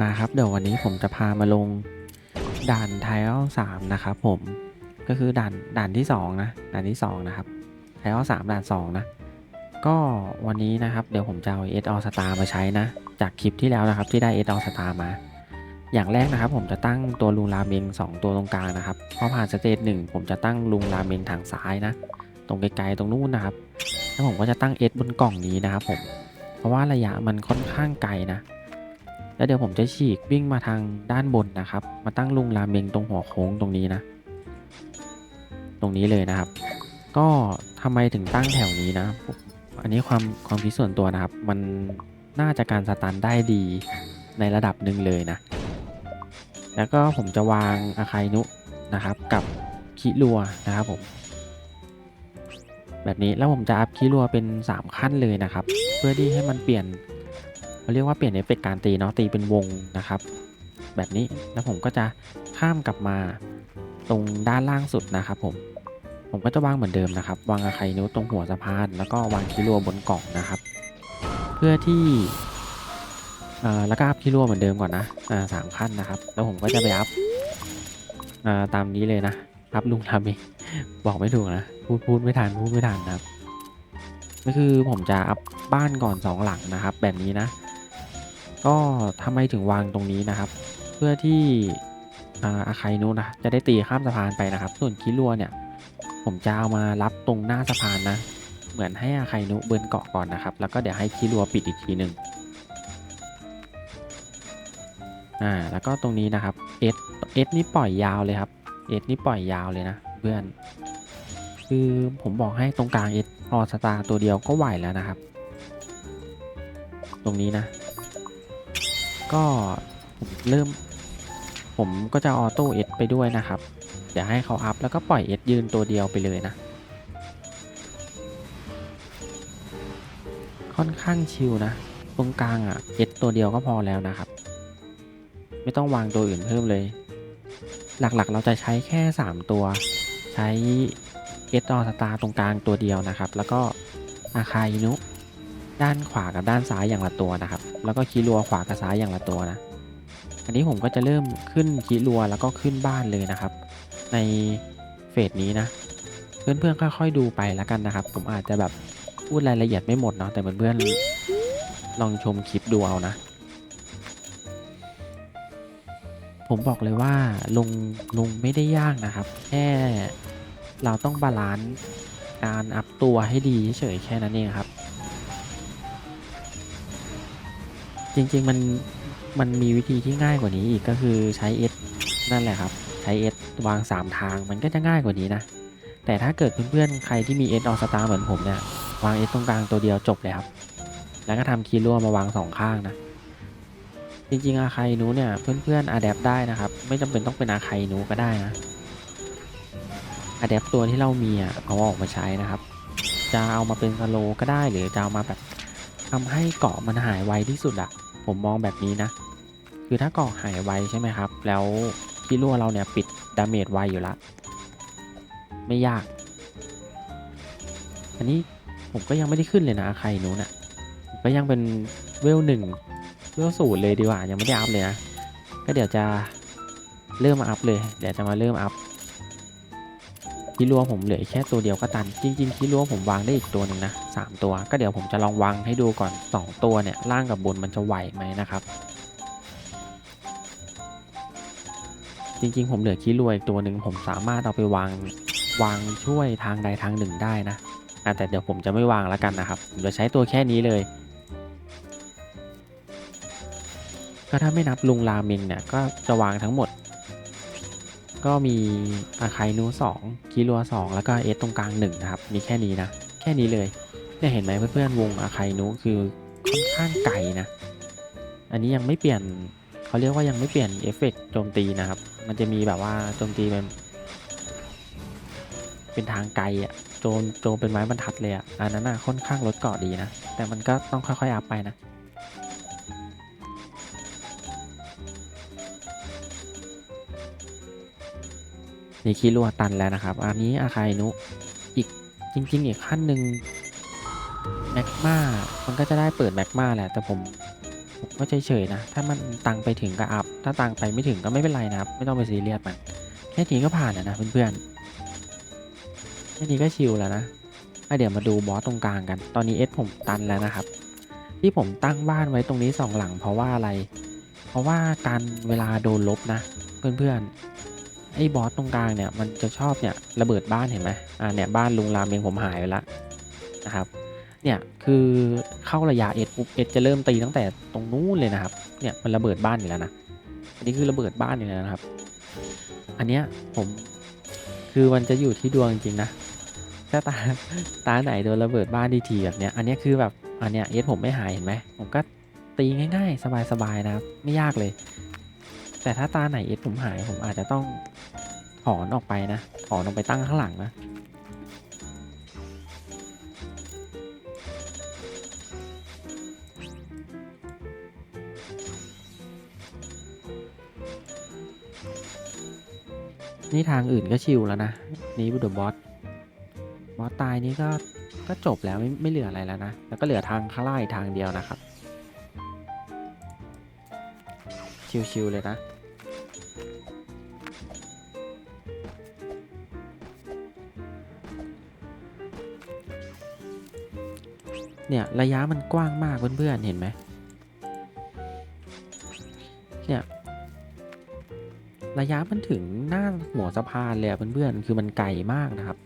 มาครับเดี๋ยววันนี้ผมจะพามาลงด่านไทลสามนะครับผมก็คือด่านด่านที่สองนะด่านที่สองนะครับไทลสามด่านสองนะ ก็วันนี้นะครับเดี๋ยวผมจะเอาเอสออสตามาใช้นะ จากคลิปที่แล้วนะครับที่ได้เอสออสตามา อย่างแรกนะครับ ผมจะตั้งตัวลุงราเมงสองตัวตรงกลางนะครับพอผ่านสเตจหนึ่งผมจะตั้งลุงราเมงทางซ้ายนะ ตรงไกลๆตรงนู้นนะครับแล้วผมก็จะตั้งเอสบนกล่องนี้นะครับผมเพราะว่าระยะมันค่อนข้างไกลนะ แล้วเดี๋ยวผมจะฉีกวิ่งมาทางด้านบนนะครับ มาตั้งลุงราเมงตรงหัวโค้งตรงนี้นะ ตรงนี้เลยนะครับ ก็ทำไมถึงตั้งแถวนี้นะผมอันนี้ความความคิดส่วนตัวนะครับ มันน่าจะการสตันได้ดีในระดับหนึ่งเลยนะ แล้วก็ผมจะวางอาคายนุนะครับ กับคิรัวนะครับผมแบบนี้แล้วผมจะอัพคิรัวเป็น 3 ขั้นเลยนะครับ เพื่อที่ให้มันเปลี่ยน เขาเรียกว่าเปลี่ยนเอฟเฟกการตีเนาะตีเป็นวงนะครับ แบบนี้แล้วผมก็จะข้ามกลับมาตรงด้านล่างสุดนะครับ ผม ผมก็จะวางเหมือนเดิมนะครับ วางอาไคนุตรงหัวสะพาน แล้วก็วางคิรัวบนกล่องนะครับ เพื่อที่อ่าแล้วก็อัพคิรัวเหมือนเดิมก่อนนะอ่าสามขั้นนะครับ แล้วผมก็จะไปอัพอ่าตามนี้เลยนะอัพลุงทำเองบอกไม่ถูกนะพูดพูดไม่ทันพูดไม่ทันนะครับก็คือผมจะอัพบ้านก่อนสองหลังนะครับ แบบนี้นะ ก็ทำไมถึงวางตรงนี้นะครับ เพื่อที่อาอาคายนุนะจะได้ตีข้ามสะพานไปนะครับ ส่วนคิรัวเนี่ย ผมจะเอามารับตรงหน้าสะพานนะ เหมือนให้อาคายนุเบิร์นเกาะก่อนนะครับ แล้วก็เดี๋ยวให้คิรัวปิดอีกทีหนึ่งอ่าแล้วก็ตรงนี้นะครับเอสเอสนี่ปล่อยยาวเลยครับเอสนี่ปล่อยยาวเลยนะเพื่อน คือผมบอกให้ตรงกลางเอสออสตาตัวเดียวก็ไหวแล้วนะครับ ตรงนี้นะ ก็เริ่ม ผมก็จะออโต้เอสไปด้วยนะครับ เดี๋ยวให้เขาอัพแล้วก็ปล่อยเอสยืนตัวเดียวไปเลยนะ ค่อนข้างชิลนะ ตรงกลางอะเอสตัวเดียวก็พอแล้วนะครับ ไม่ต้องวางตัวอื่นเพิ่มเลย หลักๆเราจะใช้แค่ 3 ตัว ใช้เอสออสตาตรงกลางตัวเดียวนะครับ แล้วก็อาคาอินุ ด้านขวากับด้านซ้ายอย่างละตัวนะครับ แล้วก็คีรัวขวากับซ้ายอย่างละตัวนะ อันนี้ผมก็จะเริ่มขึ้นคีรัวแล้วก็ขึ้นบ้านเลยนะครับ ในเฟสนี้นะ เพื่อนๆค่อยๆดูไปแล้วกันนะครับ ผมอาจจะแบบพูดรายละเอียดไม่หมดเนาะแต่เพื่อนๆลองชมคลิปดูเอานะ ผมบอกเลยว่าลงลงไม่ได้ยากนะครับ แค่เราต้องบาลานซ์การอัพตัวให้ดีเฉยแค่นั้นเองครับ จริงๆมันมันมีวิธีที่ง่ายกว่านี้อีกก็คือใช้ S นั่นแหละครับ ใช้ S วาง 3 ทางมันก็จะง่ายกว่านี้นะ แต่ถ้าเกิดเพื่อนๆ ใครที่มี S ออสตาเหมือนผมเนี่ยวาง S ตรงกลางตัวเดียวจบเลยครับ แล้วก็ทำคีย์รั่วมาวางสองข้างนะ จริงๆอาคานูเนี่ยเพื่อนๆอะแดปได้นะครับ ไม่จำเป็นต้องเป็นอาคานูก็ได้นะอะแดปตัวที่เรามีอะเอาออกมาใช้นะครับ จะเอามาเป็นสโลก็ได้หรือจะเอามาแบบทำให้เกาะมันหายไวที่สุดอะ ผมมองแบบนี้นะ คือถ้าเกาะหายไวใช่ไหมครับ แล้วคิรัวเราเนี่ยปิดดาเมจไวอยู่ละ ไม่ยาก อันนี้ผมก็ยังไม่ได้ขึ้นเลยนะใครนู้นอะก็ยังเป็นเวลหนึ่งเวลศูนย์เลยดีกว่ายังไม่ได้อัพเลยนะ ก็เดี๋ยวจะเริ่มอัพเลย เดี๋ยวจะมาเริ่มอัพ คิรัวผมเหลือแค่ตัวเดียวก็ตัน จริงๆคิรัวผมวางได้อีกตัวหนึ่งนะสามตัว ก็เดี๋ยวผมจะลองวางให้ดูก่อนสองตัวเนี่ยล่างกับบนมันจะไหวไหมนะครับ จริงๆผมเหลือคิรัวอีกตัวหนึ่งผมสามารถเอาไปวางวางช่วยทางใดทางหนึ่งได้นะแต่เดี๋ยวผมจะไม่วางแล้วกันนะครับผมจะใช้ตัวแค่นี้เลยก็ถ้าไม่นับลุงราเมงเนี่ยก็จะวางทั้งหมด ก็มีอาคายนูสองคิรัวสองแล้วก็เอสตรงกลางหนึ่งนะครับ มีแค่นี้นะ แค่นี้เลยเนี่ยเห็นไหมเพื่อนๆวงอาคายนูคือค่อนข้างไกลนะ อันนี้ยังไม่เปลี่ยนเขาเรียกว่ายังไม่เปลี่ยนเอฟเฟกต์โจมตีนะครับ มันจะมีแบบว่าโจมตีเป็นเป็นทางไกลอะโจมโจมเป็นไม้บรรทัดเลยอะอันนั้นอะค่อนข้างลดเกาะดีนะ แต่มันก็ต้องค่อยๆอัพไปนะ นี่คิรัวตันแล้วนะครับ อันนี้อาคายนุอีกจริง ๆ อีกขั้นหนึ่งแมกมามันก็จะได้เปิดแมกมาแหละ แต่ผมผมก็เฉยๆนะ ถ้ามันตังไปถึงก็อัพ ถ้าตังไปไม่ถึงก็ไม่เป็นไรนะครับ ไม่ต้องไปซีเรียสมันแค่นี้ก็ผ่านแล้วนะเพื่อนๆแค่นี้ก็ชิลแล้วนะอะเดี๋ยวมาดูบอสตรงกลางกัน ตอนนี้เอสผมตันแล้วนะครับ ที่ผมตั้งบ้านไว้ตรงนี้สองหลังเพราะว่าอะไร เพราะว่าการเวลาโดนลบนะ เพื่อนๆ ไอ้บอสตรงกลางเนี่ยมันจะชอบเนี่ยระเบิดบ้านเห็นไหมอ่าเนี่ยบ้านลุงรามเองผมหายไปแล้วนะครับเนี่ยคือเข้าระยะเอ็ดปุ๊บเอ็ดจะเริ่มตีตั้งแต่ตรงนู้นเลยนะครับเนี่ยมันระเบิดบ้านอยู่แล้วนะอันนี้คือระเบิดบ้านอยู่แล้วนะครับ อันเนี้ยผมคือมันจะอยู่ที่ดวงจริงๆนะถ้าตาตาไหนโดนระเบิดบ้านดีทีแบบเนี้ยอันเนี้ยคือแบบอันเนี้ยเอสผมไม่หายเห็นไหมผมก็ตีง่ายๆ สบายๆนะครับไม่ยากเลย แต่ถ้าตาไหนเอสผมหายผมอาจจะต้องถอนออกไปนะ ถอนออกไปตั้งข้างหลังนะ นี่ทางอื่นก็ชิลแล้วนะ นี่บูดบอส บอสตายนี่ก็ ก็จบแล้วไม่ไม่เหลืออะไรแล้วนะ แล้วก็เหลือทางข้างล่างทางเดียวนะครับ ชิลๆเลยนะ เนี่ยระยะมันกว้างมากเพื่อนๆเห็นไหมเนี่ยระยะมันถึงหน้าหัวสะพานเลยเพื่อนๆคือมันไกลมากนะครับ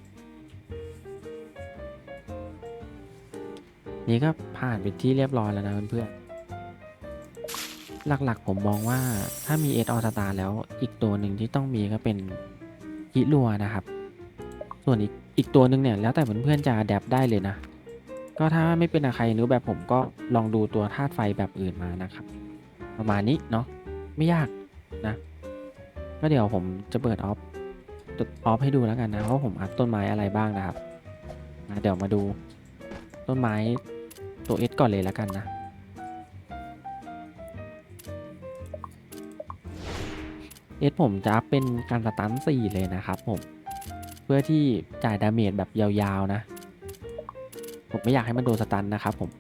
นี่ก็ผ่านไปที่เรียบร้อยแล้วนะเพื่อนๆหลักๆผมมองว่าถ้ามีเอสออสตาแล้วอีกตัวหนึ่งที่ต้องมีก็เป็นฮิลัวนะครับ ส่วนอีกอีกตัวหนึ่งเนี่ยแล้วแต่เพื่อนๆจะแดบได้เลยนะ ก็ถ้าไม่เป็นใครนึกแบบผมก็ลองดูตัวธาตุไฟแบบอื่นมานะครับ ประมาณนี้เนาะไม่ยากนะ ก็เดี๋ยวผมจะเปิดออฟออฟให้ดูแล้วกันนะว่าะผมอัพต้นไม้อะไรบ้างนะครับนะเดี๋ยวมาดูต้นไม้ตัวเอสก่อนเลยแล้วกันนะเอสผมจะอัพเป็นการสตันสี่เลยนะครับผม เพื่อที่จ่ายดาเมจแบบยาวๆนะ ผมไม่อยากให้มันโดนสตันนะครับผม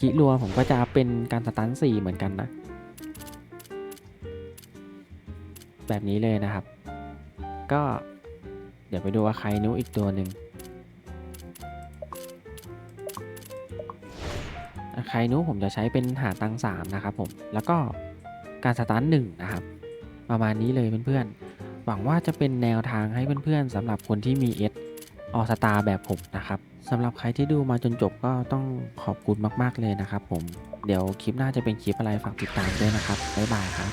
กิรัวผมก็จะเป็นการสตันสี่เหมือนกันนะ แบบนี้เลยนะครับ ก็เดี๋ยวไปดูว่าใครนุอีกตัวหนึ่งใครนุผมจะใช้เป็นหาตังสามนะครับผม แล้วก็การสตาร์ทหนึ่งนะครับ ประมาณนี้เลยเพื่อนๆ หวังว่าจะเป็นแนวทางให้เพื่อนๆสำหรับคนที่มีเอสออสตาแบบผมนะครับ สำหรับใครที่ดูมาจนจบก็ต้องขอบคุณมาก ๆ เลยนะครับผม เดี๋ยวคลิปหน้าจะเป็นคลิปอะไรฝากติดตามด้วยนะครับ บ๊ายบายครับ